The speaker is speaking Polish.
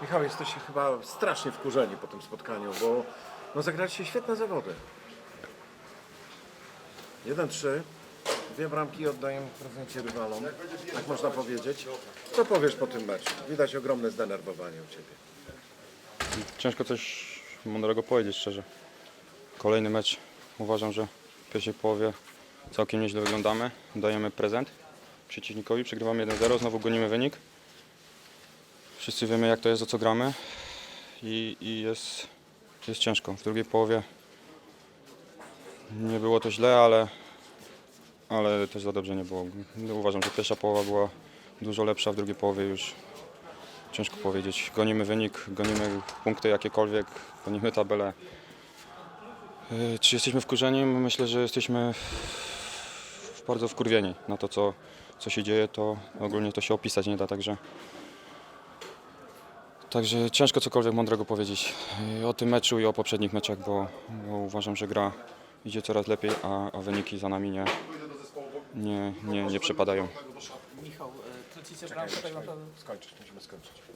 Michał, jesteście chyba strasznie wkurzeni po tym spotkaniu, bo no, zagraliście świetne zawody. 1-3, dwie bramki oddaję w prezencie rywalom, tak można powiedzieć. Co powiesz po tym meczu? Widać ogromne zdenerwowanie u Ciebie. Ciężko coś mądrego powiedzieć szczerze. Kolejny mecz. Uważam, że w pierwszej połowie całkiem nieźle wyglądamy. Dajemy prezent przeciwnikowi, przegrywamy 1-0, znowu gonimy wynik. Wszyscy wiemy jak to jest, o co gramy i, i jest, jest ciężko. W drugiej połowie nie było to źle, ale, ale też za dobrze nie było. Uważam, że pierwsza połowa była dużo lepsza, w drugiej połowie już ciężko powiedzieć. Gonimy wynik, gonimy punkty jakiekolwiek, gonimy tabelę. Yy, Czy jesteśmy wkurzeni? Myślę, że jesteśmy bardzo wkurwieni na to, co, co się dzieje. To ogólnie to się opisać nie da, także. Także ciężko cokolwiek mądrego powiedzieć yy, o tym meczu i o poprzednich meczach, bo, bo uważam, że gra idzie coraz lepiej, a, a wyniki za nami nie, nie, nie, nie przepadają. Michał, e, tracicie bramkę tak naprawdę. Skończyć, musimy skończyć.